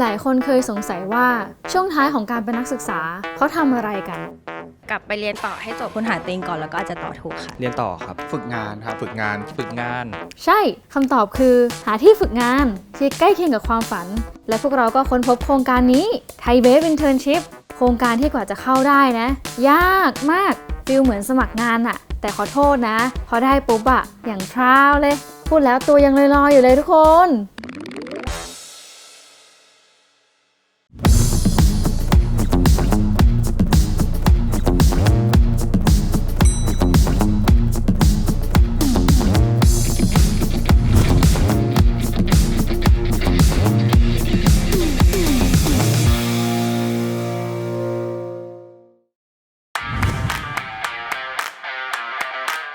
หลายคนเคยสงสัยว่าช่วงท้ายของการเป็นนักศึกษาเขาทำอะไรกัน กลับไปเรียนต่อให้จบคุณหาตัวเองก่อนแล้วก็อาจจะต่อถูกค่ะ เรียนต่อครับ ฝึกงานครับ ฝึกงาน ฝึกงาน ใช่คำตอบคือ หาที่ฝึกงานที่ใกล้เคียงกับความฝัน และพวกเราก็ค้นพบโครงการนี้ไทยเบฟอินเทอร์นชิพโครงการที่กว่าจะเข้าได้นะ ยากมากฟิลเหมือนสมัครงานอะแต่ขอโทษนะ พอได้ปุ๊บอะอย่างพราวเลย พูดแล้วตัวยังลอยๆอยู่เลยทุกคน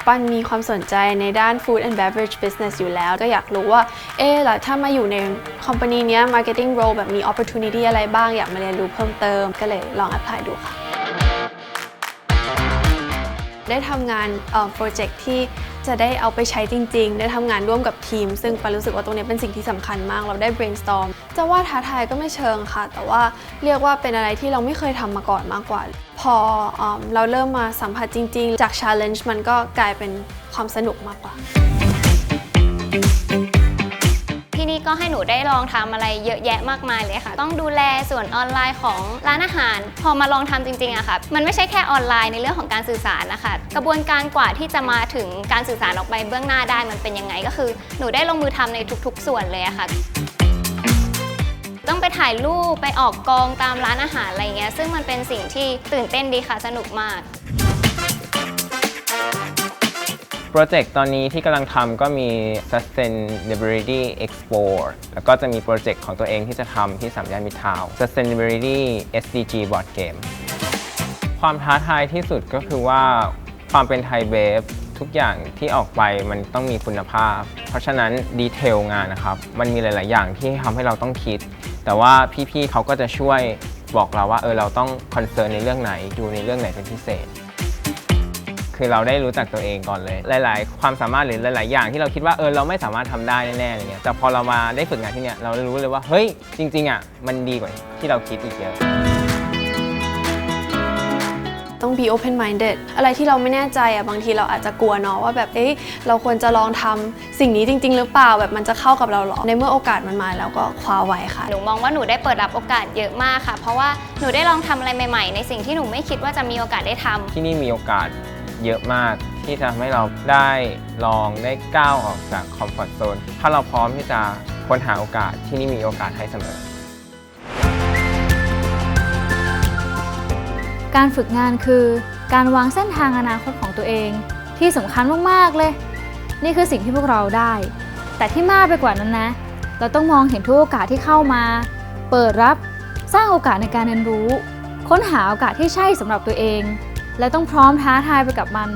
ปันมีความสนใจในด้าน food and beverage business อยู่แล้ว ก็อยากรู้ว่า เอ๊ะแล้วถ้ามาอยู่ในคอมพานีเนี้ย marketing role แบบมี opportunity อะไรบ้าง อยากมาเรียนรู้เพิ่มเติม ก็เลยลอง apply ดูค่ะ ได้ทำงานโปรเจกต์ที่ จะได้เอาไปใช้จริง ๆ ได้ทำงานร่วมกับทีม ซึ่งปันรู้สึกว่าตรงนี้เป็นสิ่งที่สำคัญมาก เราได้ brainstorm จะว่าท้าทายก็ไม่เชิงค่ะ แต่ว่าเรียกว่าเป็นอะไรที่เราไม่เคยทำมาก่อนมากกว่า พอเอเราเริ่มมาสัมผัสจริง ๆ จาก challenge มันก็กลายเป็นความสนุกมากกว่า ก็ให้หนูได้ลองทำอะไรเยอะแยะมากมายเลยค่ะ ต้องดูแลส่วนออนไลน์ของร้านอาหาร พอมาลองทำจริงๆอะค่ะ มันไม่ใช่แค่ออนไลน์ในเรื่องของการสื่อสารนะคะ กระบวนการกว่าที่จะมาถึงการสื่อสารออกไปเบื้องหน้าได้มันเป็นยังไงก็คือ หนูได้ลงมือทำในทุกๆ ส่วนเลยอะค่ะต้องไปถ่ายรูปไปออกกองตามร้านอาหารอะไรเงี้ยซึ่งมันเป็นสิ่งที่ตื่นเต้นดีค่ะสนุกมาก โปรเจกต์ตอนนี้ที่กำลังทำก็มี Sustainability Expo แล้วก็จะมีโปรเจกต์ของตัวเองที่จะทำที่สามย่านมิตรทาว Sustainability SDG Board Game ความท้าทายที่สุดก็คือว่าความเป็นไทยเบฟทุกอย่างที่ออกไปมันต้องมีคุณภาพ เพราะฉะนั้นดีเทลงานนะครับ มันมีหลาย ๆ อย่างที่ทำให้เราต้องคิด แต่ว่าพี่ ๆเขาก็จะช่วยบอกเราว่าเออเราต้องคอนเซิร์นในเรื่องไหน ดูในเรื่องไหนเป็นพิเศษ คือเราได้รู้จักตัวเองก่อนเลย หลาย ๆ ความสามารถหรือหลาย ๆ อย่างที่เราคิดว่าเออเราไม่สามารถทำได้แน่ๆอะไรเงี้ยแต่พอเรามาได้ฝึกงานที่เนี่ยเรารู้เลยว่าเฮ้ยจริง ๆ อะมันดีกว่าที่เราคิดอีกเยอะต้อง be open minded อะไรที่เราไม่แน่ใจอะบางทีเราอาจจะกลัวเนาะว่าแบบเอ๊ะเราควรจะลองทำสิ่งนี้จริง ๆ หรือเปล่าแบบมันจะเข้ากับเราหรอ ในเมื่อโอกาสมันมาแล้วก็คว้าไว้ค่ะ หนูมองว่าหนูได้เปิดรับโอกาสเยอะมากค่ะ เพราะว่าหนูได้ลองทำอะไรใหม่ ๆ ในสิ่งที่หนูไม่คิดว่าจะมีโอกาสได้ทำที่นี่มีโอกาส เยอะมากที่จะทำให้เราได้ลองได้ก้าวออกจากคอมฟอร์ทโซนถ้าเราพร้อมที่จะค้นหาโอกาสที่นี่มีโอกาสให้เสมอ การฝึกงานคือ การวางเส้นทางอนาคตของตัวเอง ที่สำคัญมาก ๆ เลย นี่คือสิ่งที่พวกเราได้ แต่ที่มากไปกว่านั้นนะ เราต้องมองเห็นทุกโอกาสที่เข้ามา เปิดรับสร้างโอกาสในการเรียนรู้ ค้นหาโอกาสที่ใช่สำหรับตัวเอง และต้องพร้อมท้าทายไปกับมัน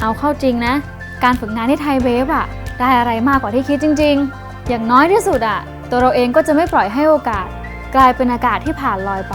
เอาเข้าจริงนะ การฝึกงานที่ไทยเวฟอะได้อะไรมากกว่าที่คิดจริง ๆ อย่างน้อยที่สุดอะตัวเราเองก็จะไม่ปล่อยให้โอกาส กลายเป็นอากาศที่ผ่านลอยไป